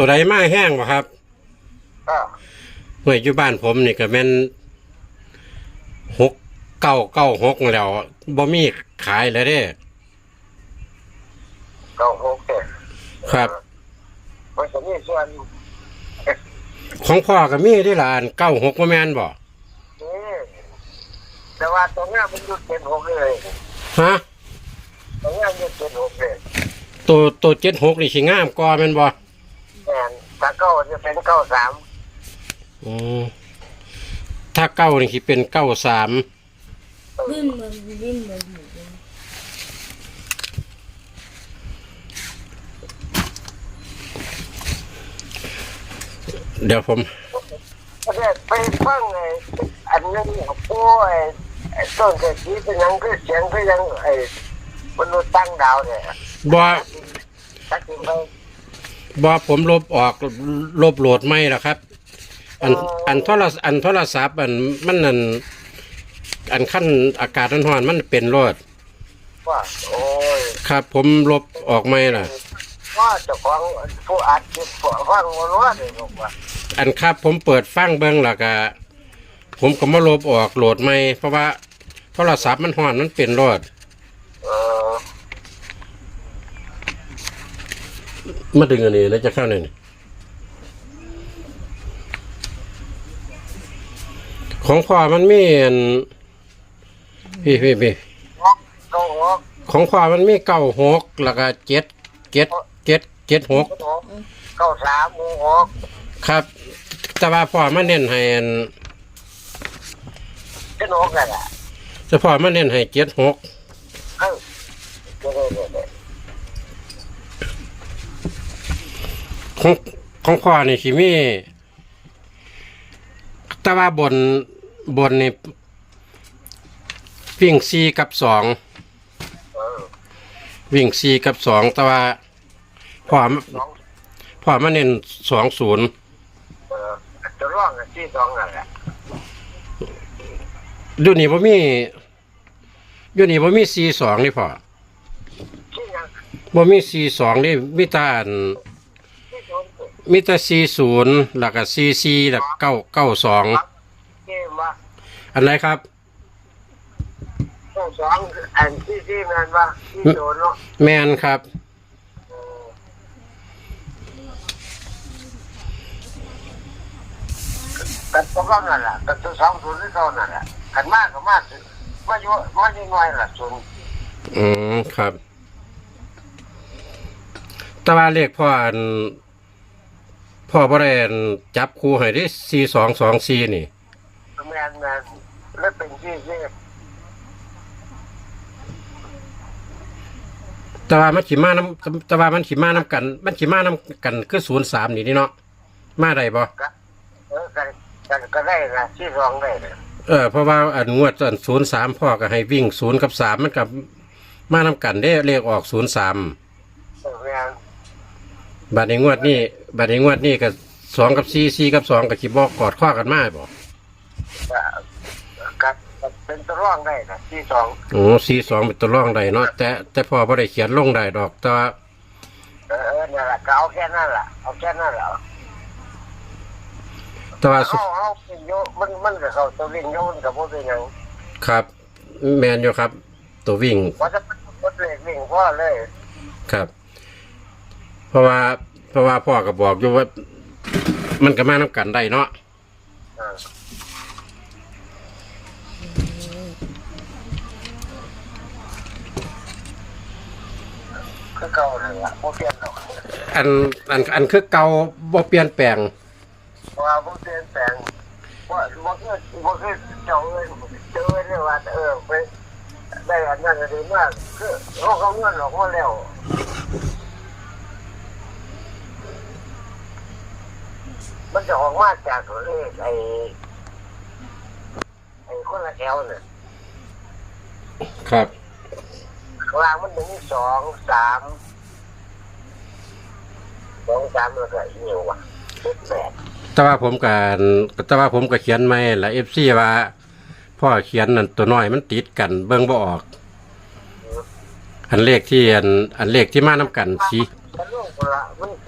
ตัวใดมาแห้งบ่ครับก็เมื่ออยู่บ้านผมนี่ก็แม่นหกเก้าเก้าหกแล้วบ่มีขายแล้วเด้ เก้าหกเนี่ยครับ มันจะมีส่วนของพ่อก็มีที่ลานเก้าหกบ่แม่นบ่นี่แต่ว่าตรงเนี้ยมันหยุดเจ็ดหกเลยฮะตรงเนี้ยหยุดเจ็ดหกเลยตัวตัวเจ็ดหกนี่สิงามกว่าแม่นบ่ แอนถ้าเก้าจะเป็นเก้าสามอืมถ้าเก้านี่สิเป็นเก้าสามวิ่งเหมือนวิ่งเหมือนหมูเดี๋ยวผมก็ได้ไปฟังไอ้อันนึงผู้ไอ้ไอ้ต้นเศรษฐีเป็นหยังคือเสียงคือยังไอ้มนุษย์ตั้งดาวเนี่ยบ่ ตักกินไป บ่ผมลบออกลบโหลดไม่ล่ะครับ อันอันโทรศอันโทรศัพท์อันมันนั่นอันขั้นอากาศร้อนๆมันเป็นรถว่าโอ้ยครับ ผมลบออกไม่ล่ะว่าเจ้าของผู้อัดคลิปฟังวันว่าเลยบอกว่าอันครับ ผมเปิดฟังเบิ้งแล้วก็ผมก็มาลบออกโหลดไม่เพราะว่าโทรศัพท์มันร้อนมันเป็นรถเออ มาดึงอันนี้แล้วจะเข้าในนี่ของพ่อมันมีอันพี่พี่พี่เก้าหกของพ่อมันมีเก้าหกแล้วก็เจ็ดเจ็ดเจ็ดเจ็ดหกเก้าสามหมู่หกครับ แต่ว่าพ่อมาเน้นให้อันเจ็ดหกนั่นแหละเฉพาะมาเน้นให้เจ็ดหกเออเดี๋ยวเดี๋ยวเดี๋ยว ของของพ่อนี่สิมีแต่ว่าบนบนนี่วิ่งสี่กับสองเออวิ่งสี่กับสองแต่ว่าพ่อสองพ่อมาเน้นสองศูนย์เออจะร่องกันที่สองนั่นแหละดูนี่บ่มีดูนี่บ่มีสี่สองนี่พ่อที่ยังบ่มีสี่สองนี่มีแตาอันที่โดนเกิด มีแต่สี่ศูนย์แล้วก็สี่สี่แล้วเก้าเก้าสองเกมว่าอันไหนครับเก้าสองอันที่ที่มันว่าที่โดนเนาะแมนครับเออกันพวกเรานั่นแหละกันตัวสองศูนย์ที่เขานั่นแหละกันมากก็มากสิมาอยู่มาอยู่น้อยละศูนย์อืมครับ แต่ว่าเลขพ่ออัน พ่อบ่ได้อันจับคู่ให้ได้สี่สองสองสี่นี่ แมนแมนแล้วเป็นที่ที่แต่ว่ามันขีมาน้ำแต่ว่ามันขีมาน้ำกัน มันขีมาน้ำกันคือศูนย์สามนี่นี่เนาะมาได้บ่เออกันกันก็ได้นะที่สองได้นะเออเพราะว่าอันงวดอันศูนย์สามพ่อก็ให้วิ่งศูนย์กับสามมันกับมาน้ำกันได้เลขออกศูนย์สามเออแมน บัดในงวดนี้บัดในงวดนี้ก็สองกับสี่สี่กับสองกับขีบอกกอดข้อกันมาบ่ก็ก็เป็นตัวร่องได้นะที่สองโอ้สี่สองเป็นตัวร่องได้เนาะแต่แต่พ่อบ่ได้เขียนลงได้ดอกแต่ว่าเออเออนั่นแหละก็เอาแค่นั้นแหละเอาแค่นั้นแหละแต่ว่าสุเขาเขาเป็นโยมันมันกับเขาตัววิ่งโยมันกับพวกเป็นหยังครับ แมนอยู่ครับ ตัววิ่งว่าจะเป็นรถเล็กวิ่งพ่อเลยครับ เพราะว่าเพราะว่าพ่อก็บอกอยู่ว่า มันก็มาน้ำกันได้เนาะเออคือเก่าเลยล่ะพวกเปลี่ยนหรอกอันอันอันคือเก่าบ่เปลี่ยนแปลงเพราะว่าพวกเปลี่ยนแปลงว่าว่าคือว่าคือเจ้าเอ้ยเจ้าเอ้ยเนี่ยว่าเออไปได้อันนั้นก็ดีมากคือเขาเขาเงินหรอกว่าแล้ว มันจะออกมาจากเลขไอ้ไอ้คนละแถวเนี่ยครับข้างล่างมันจะมีสองสามสองสามแล้วก็อีกนิ้วว่ะเลขแปดแต่ว่าผมก็แต่ว่าผมก็เขียนไม่ละ FC ว่าพ่อเขียนนั่นตัวน้อยมันติดกันเบิ่งบ่ออก อันเลขที่อันอันเลขที่มาน้ำกันสิมันลูกคนละมันมันกั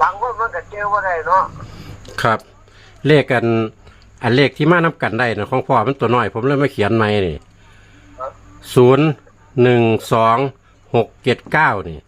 บบางคนมันก็เจอว่าได้เนาะครับ เลขกัน อันเลขที่มานับกันได้นะของพ่อมันตัวน้อย ผมเลยมาเขียนใหม่นี่ศูนย์หนึ่งสองหกเจ็ดเก้านี่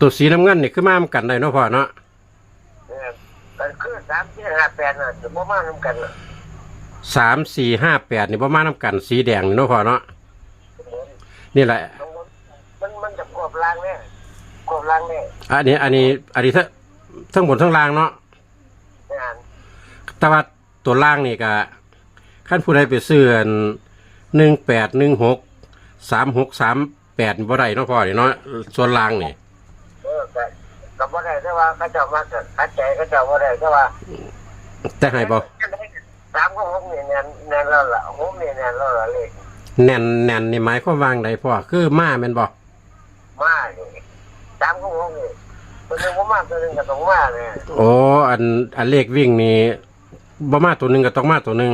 ตัวสีน้ำเงินนี่คือมานับกันได้เนาะพ่อเนาะเนี่ยมันคือสามที่ห้าแปดน่ะจะบ่มาทำกันน่ะสามสี่ห้าแปดนี่ประมาณนับกันสีแดงนี่เนาะพ่อเนาะนี่แหละ มันมันจะกรอบล้างเนี่ยกรอ บล้างเนี่ยอันนี้ อันนี้ อันนี้ทั้งทั้งบนทั้งล่างเนาะงานแต่ว่าตัวล่างนี่ก็ขั้นผู้ใดไปซื้อหนึ่งแปดหนึ่งหกสามหกสามแปดบ่ได้เนาะพ่อนี่เนาะส่วนล่างนี่เออแต่ก็บ่ได้แต่ว่าเขาเจ้ามากันขัดใจเขาเจ้าบ่ได้แต่ว่าแต่ให้บ่สามก็หกนี่แน่นแน่นแล้วล่ะหกนี่แน่นแล้วล่ะเลขแน่นแน่นนี่หมายความวางใดพ่อคือมาแม่นบ่มานี่ สามก็หกนี่ตัวหนึงบ่มาตัวหนึงก็ต้องมาเนี่ยโอ้อันอันเลขวิ่งนี่บ่มาตัวหนึ่งก็ต้องมาตัวหนึ่ง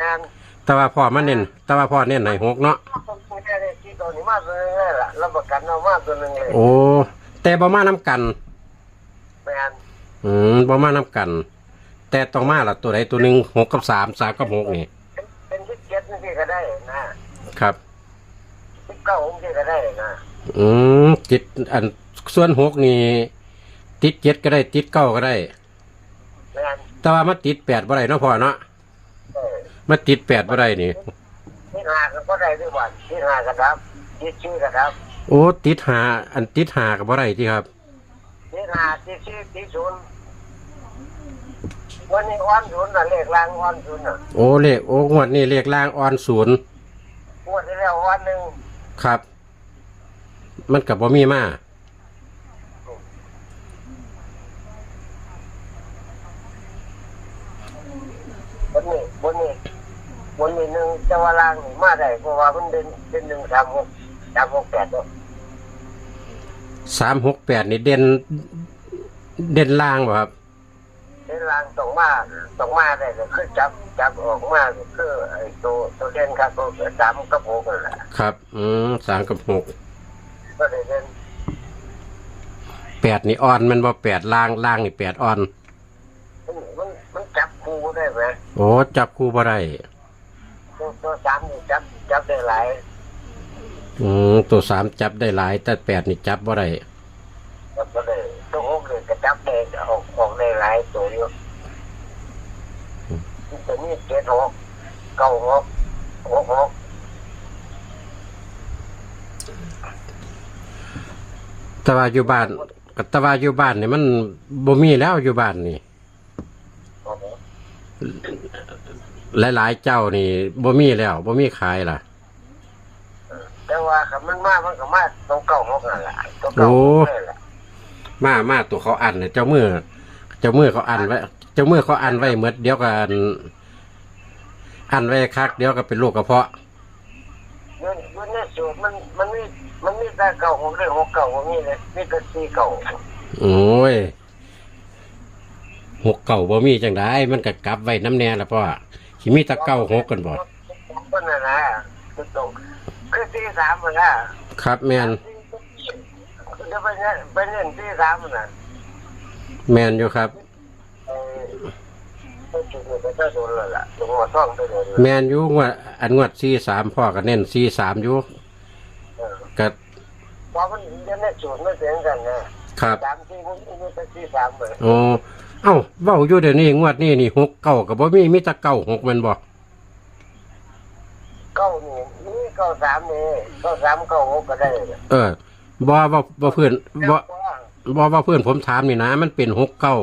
งานแต่ว่าพ่อมาเน้นแต่ว่าพ่อเน้นให้หกเนาะไม่ได้เลขที่ตัวนี้มาตัวหนึงเลยล่ะรับประกันเอามาตัวหนึงเลยโอ้แต่บ่มาน้กันแม่นอืมบ่มาน้กัน แต่ต้องมาละตัวใดตัวหนึ่งหกกับสามสามกับหกนี่เป็นเป็นที่เจ็ดนี่ก็ได้นะครับ ที่เก้าองค์นี่ก็ได้นะ อืมจิตอัน ส่วนหกนี่ติดเจ็ดก็ได้ติดเก้าก็ได้ แม่นแต่ว่ามาติดแปดบ่ได้เนาะพ่อเนาะเออมาติดแปดบ่ได้นี่ ที่หาก็บ่ได้ด้วยวันที่หาก็ดับที่ชื่อก็ดับโอ้ติดหาอันติดหากับบ่ได้ที่ครับ ที่หาที่ชื่อที่ศูนย์วันนี้อ้อนศูนย์น่ะเลขล่างอ้อนศูนย์น่ะโอ้เลขโอ้งวดนี้เลขล่างออนศูนย์งวดที่แล้วอ้อนหนึ่งครับ มันกับบ่มีมา วันนี้วันนี้วันนี้หนึ่งจะว่าล่างนี่มาได้เพราะว่ามันเดินเดินหนึ่งสามหกสามหกแปดเนาะสามหกแปดนี่เด่นเด่นล่างบ่ครับเดินล่างต้องมาต้องมาได้เลยคือจับจับออกมาคือไอ้ตัวตัวเด่นครับตัวสามกับหกนั่นแหละครับ อืมสามกับหกก็ได้เด่นแปดนี่อ่อนมันบ่แปดล่างล่างนี่แปดอ่อนมันมันมันจับ คู่ได้ไหมโอ้จับคู่บ่ได้ตัวตัวสามนี่จับจับได้หลายอืมตัวสามจับได้หลาย แต่แปดนี่จับบ่ได้จับก็ได้ตัวหกเลยก็จับได้ออกออกได้หลายตัวอยู่ตัวนี้เจ็ดหกเก้าหกหกหกแต่ว่าอยู่บ้านแต่ว่าอยู่บ้านนี่มันบ่มีแล้วอยู่บ้านนี่ หลายๆเจ้านี่บ่มีแล้วบ่มีขายล่ะ แต่ว่าคันมันมามันก็มาตรงเก้าหกนั่นแหละตรงเก้าหกนั่นแหละมามาตัวเขาอันเนี่ยเจ้ามือเจ้ามือเขาอันไว้ เจ้ามือเขาอันไว้เมดเดี๋ยวกันอันไว้คัก เดี๋ยวก็เป็นโรคกระเพาะ อยืนยืนในสูตรมันมันมีมันมีแต่เก้าหกเลยหกเก้าหกนี่เลยมีแต่สี่เก้าโอ้ย หกเก่าบ่มีจังได้มันก็กลับไว้น้ำแน่ละพ่อขีมีแตะเก้าหกกันบ่ก็นั่นนะคือตรงคือสี่สามมันนะครับแมนจะไปเนี่ยไปเล่นสี่สามมันนะแมนอยู่ครับเออไปจุดนี้ไปได้โดนเลยล่ะตรงหัวซ่องไปเลยแมนอยู่งวดอันงวดสี่สามพ่อก็เน้นสี่สามอยู่เออก็เพราะมันยืนในสูตรไม่เสียงกันนะครับสามสี่มันมีแต่สี่สามเลยโอ้ เอ้าเว้าอยู่เดี๋ยวนี้งวดนี้นี่หกเก้าก็บ่มีมีแตะเก้าหกแมันบ่เก้านี่นี่เก้าสามนี่เก้าสามเก้าหกก็ได้เลยเออบ่ว่าบ่เพื่อนบ่บ่ว่าเพื่อนผมถามนี่นะ มันเป็นหกเก้า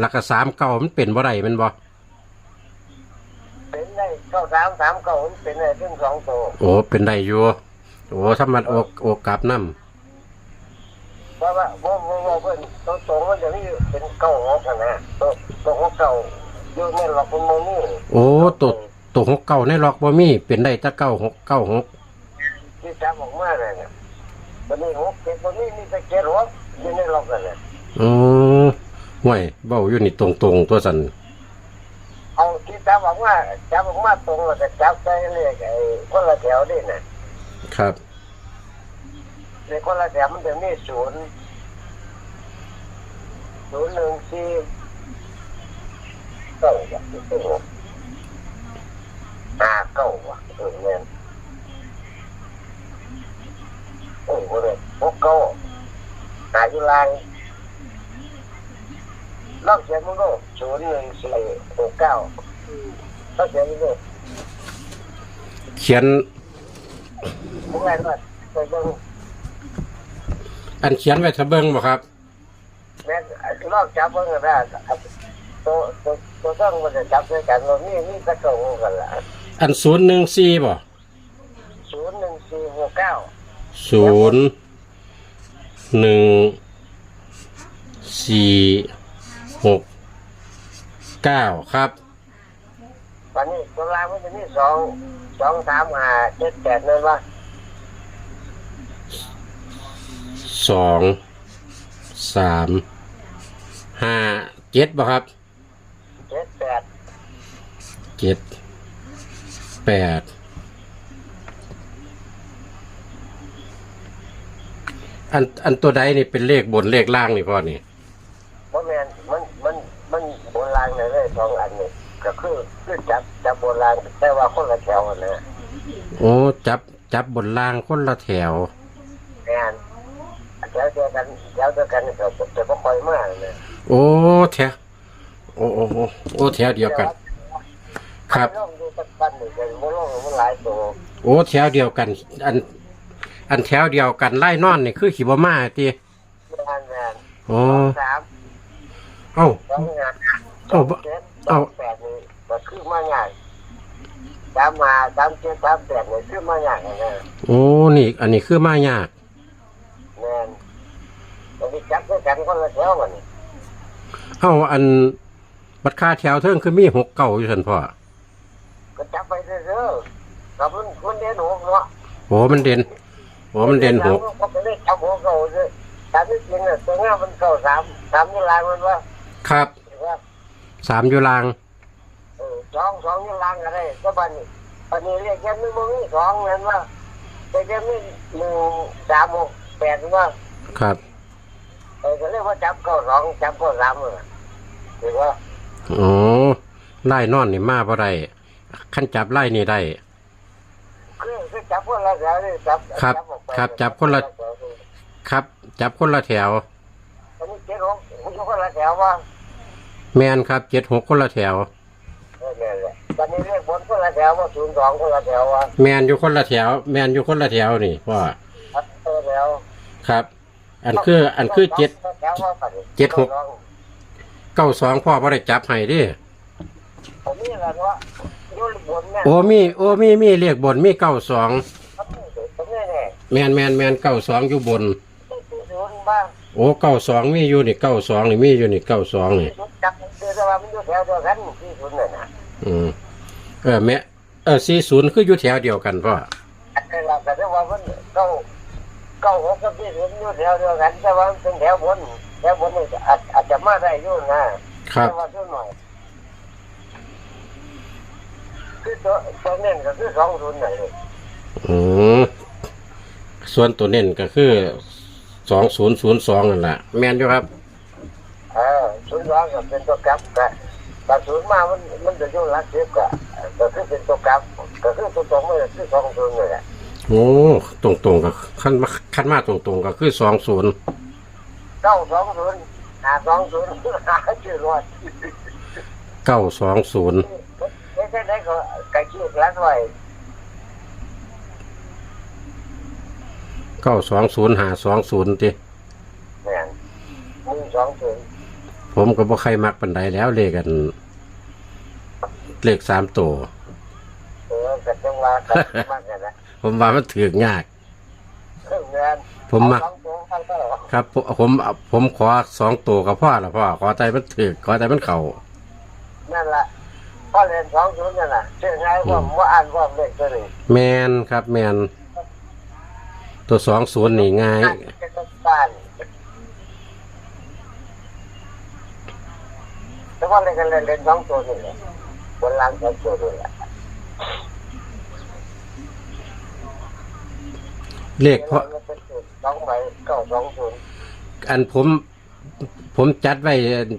แล้วก็สามเก้ามันเป็นบ่ได้แมันบ่เป็นได้เก้าสามสามเก้ามันเป็นได้ถึงสองตัวโอ้เป็นได้อยู่โอ้ถ้ามันโอกโอกกลับนํเพราะว่าว่าว่าว่า เพิ่นตัวตรงมันจะมีเป็นเก้าหกอะนะตัวตัวหกเก้าอยู่ในหลอกมันโมนี่โอ้ตัวตัวหกเก้าในล็อกบ่มีเป็นได้แต่เก้าหกเก้าหกที่จับออกมาเลยเนี่ยวันนี้หกเจ็ดวันนี้มีแต่เจ็ดหกอยู่ในหลอกกันเลยอือห่วยเบ้าอยู่นี่ตรงๆตัวสันเอาที่จับออกมาจับออกมาตรงแล้วก็จับใส่เลขไอ้คนละแถวนี่น่ะครับในคนละแถวมันจะมีศูนย์ ศูนย์หนึ่งสี่เก้าว่ะที่หกห้าเก้าว่ะเออแม่นโอ้โหเลยหกเก้าหาอยู่ลางลองเขียนมึงดูศูนย์หนึ่งสี่หกเก้าลองเขียนมึงดูเขียน มึงไงด้วยไปเบิ่งอันเขียนไว้ทะเบิงบ่ครับ แม่นลองจับเบิ่งก็ได้ตัวตัวตัวต้องมันจะจับด้วยกันว่ามีมีตะเกากันละอันศูนย์หนึ่งสี่บ่ศูนย์หนึ่งสี่หกเก้าศูนย์หนึ่งสี่หกเก้าครับตอนนี้ตัวรางมันจะมีสองสองสามห้าเจ็ดแปดนั่นวะสองสาม ห้าเจ็ดบ่ครับเจ็ดแปดเจ็ดแปดอันอันตัวใดนี่เป็นเลขบนเลขล่างนี่พ่อนี่เพราะแม่นมันมันมันโบราณเลยเลยสองอันนี้ก็คือคือจับจับโบราณแต่ว่าคนละแถวนะโอ้จับจับบนล่างคนละแถวแมนแถวเดียวกันแถวเดียวกันก็จะไม่ค่อยมากนะ โอ้แถวโอ้โอ้โอ้โอ้แถวเดียวกัน ครับ ลองดูสักปันหนึ่งเลยมันลงมันหลายตัวโอ้แถวเดียวกัน อัน อันแถวเดียวกันไล่นอนนี่คือขีบมาตีงานงานโอ้สามเอ้า สองงานเอ้าเจ็ดเอ้าแปดนี่ก็คือมาง่ายสามมาสามเจ็ดสามแปดนี่คือมาง่ายนะ โอ้นี่ อันนี้คือมายากแม่นตอนนี้จับด้วยกันคนละแถวมัน เอ้าอันบัตรค่าแถวเทิงคือมีหกเก่าอยู่สันพ่อก็จับไปเรื่อยๆกับมันมันเด่นหกเนาะโอ้มันเด่นโอ้มันเด่นหกก็ไปเล่นจับหัวเก่าเลยตามที่จริงเนี่ยตัวงามันเก่าสามสามนี่ลายมันว่าครับว่าสามอยู่ลางเออสองสองนี่ลางอะไรก็บันนี้บันนี้เรียกแค่ไม่มึงนี่สองเห็นว่าแต่แค่ไม่หนึ่งสามหกแปดว่าครับเออก็เรียกว่าจับเก้าสองจับเก้าสามเลยถือว่าโอ้ไล่นอนนี่มาบ่ได้ขั้นจับไล่นี่ได้ คือคือจับคนละแถวนี่จับครับออกไปครับจับคนละ ครับ จับคนละแถว อันนี้เจ็ดหกมันก็คนละแถวว่าแมนครับเจ็ดหกคนละแถว เออเนี่ยแหละตอนนี้เรียกบนคนละแถวว่าศูนย์สองคนละแถวว่าแมนอยู่คนละแถว แมนอยู่คนละแถวนี่พ่อครับเออแถวครับ อันคืออันคือเจ็ดแถวว่าปัดเจ็ดหก เก้าสองพ่อบ่ได้จับให้ดิผมนี่แหละว่าอยุ่บนเนี่ยโอ้มีโอ้มีมีเรียกบนมีเก้าสองผมนี่เนี่ยแมนแมนแมนเก้าสองอยู่บนศูนย์บ้างโอ้เก้าสองมีอยู่นี่เก้าสองนี่มีอยู่นี่เก้าสองนี่จับเดือนว่ามันอยู่แถวเดียวกันที่ศูนย์เนี่ยนะอืมเออแม่เออสี่ศูนย์คืออยู่แถวเดียวกันพ่อ แต่เราแต่ว่ามันเก้าเก้าหกกับที่ศูนย์อยู่แถวเดียวกันแต่ว่ามันเป็นแถวบนแถวบนนี่อาจอาจจะมาได้อยู่นะครับแต่ว่าเท่าหน่อย คือตัวตัวเน้นก็คือสองศูนย์นั่นเลยอืมส่วนตัวเน้นก็คือสองศูนย์ศูนย์สองนั่นแหละแมนอยู่ครับเออศูนย์สองก็เป็นตัวกลับก็แต่ศูนย์มามันมันจะอยู่หลักสิบก็ก็คือเป็นตัวกลับก็คือตัวตรงเลยคือสองศูนย์นี่แหละ โอ้ตรงตรงๆก็ขั้นมาขั้นมาตรงตรงๆก็คือสองศูนย์เก้าสองศูนย์หาสองศูนย์หาชื่อรอดเก้าสองศูนย์ไม่ใช่ได้ก็ไก่ชื่อร้านไว้เก้าสองศูนย์หาสองศูนย์ติแม่นหนึ่งสองศูนย์ผมก็บ่ใครมักปันใดแล้วเลขกัน เลขสามตัว เออกัจังหวะกันมากกันนะ ผมว่ามันถือกยาก เครื่องเงินผมมาเอสองตัวข้างก็ครับผมผมผมขอสองตัวกับพ่อละพ่อขอใจมันถือกขอใจมันเข่านั่นแหละพ่อเรียนสองศูนย์นั่นแหละเชื่อง่ายว่าว่าอ่านว่าเลขตัวนี้แมนครับแมนตัวสองศูนย์นี่ง่าย อ่านเป็นต้นบ้านแต่ว่าเรียนกันเรียนเรียนสองตัวนี่แหละบนหลังสองตัวนี่แหละ เลขเพราะสองใบเก้าสองศูนย์อันผม ผมจัดไว้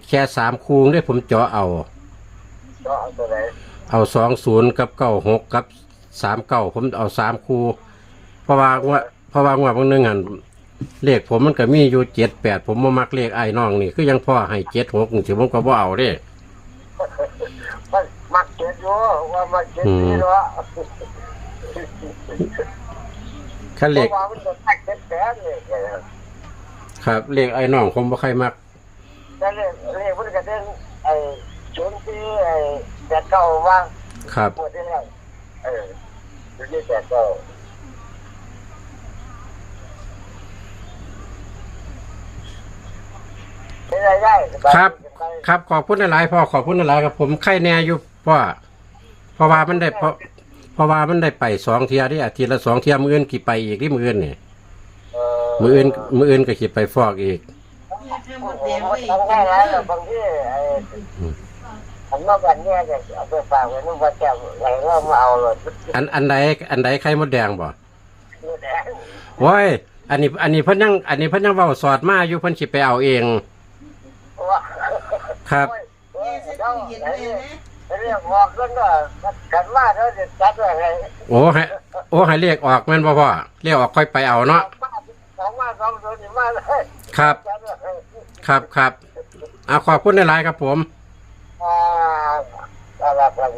แค่สามคูได้ผมเจาะเอา ก็เอาตัวไหนเอาสองศูนย์กับเก้าหกกับสามเก้าผมเอาสามคู เพราะว่าว่าเพราะว่างวดบางหนึงอันเลขผมมันก็มีอยู่เจ็ดแปดผมมามักเลขไอ้น้องนี่คือยังพ่อให้เจ็ดหกถือผมก็บ่เอาเด้ มันมักเก็ตอยู่ว่ามักเก็ตนี่เนาะ คันเพเลขราะว่ามันจะมักเก็ตแปดเลยครับเลขไอ้น้องผมบ่ใครมักแต่เรื่องเรื่องมันก็เรื่องไอ้ชนที่ไอ้แปดเก้าว่าครับหมดที่แล้วเออชนที่แปดเก้าเป็นไรได้สายครับสายครับขอบคุณหลายๆพ่อขอบคุณหลายๆครับผมไข่แน่อยู่พ่อเพราะว่ามันได้เพราะ เพราะว่ามันได้ไปสองเที่ยที่อาทิตย์ละสองเที่ยมืออื่นกี่ไปอีกที่มืออื่นนี่เอมืออื่นมืออื่นก็ขี่ไปฟอกอีกทำได้แล้วแต่บางทีไอ้ผมว่าวันเนี้ยจะเอาไปฝากไว้นู่นว่าจะไหนเรามาเอาเลยอันอันใดอันใดไข่มดแดงบ่นี่แหละโว้ยอันนี้ อันนี้เพิ่นยังอันนี้เพิ่นยังเว้าสอดมาอยู่เพิ่นสิไปเอาเองว่าครับ เฮ้ยเจ้าไหนเนี่ยเรียกบอกกันว่ากันว่าเขาจะจัดอะไรโอ้ให้โอ้ให้เรียกออกแม่นบ่พ่อเรียกออกค่อยไปเอาเนาะสองมาสองตัวนี่มาเลยครับจัดอะไรครับครับเอาขอบคุณหลายๆครับผมอ่าอะไรกัน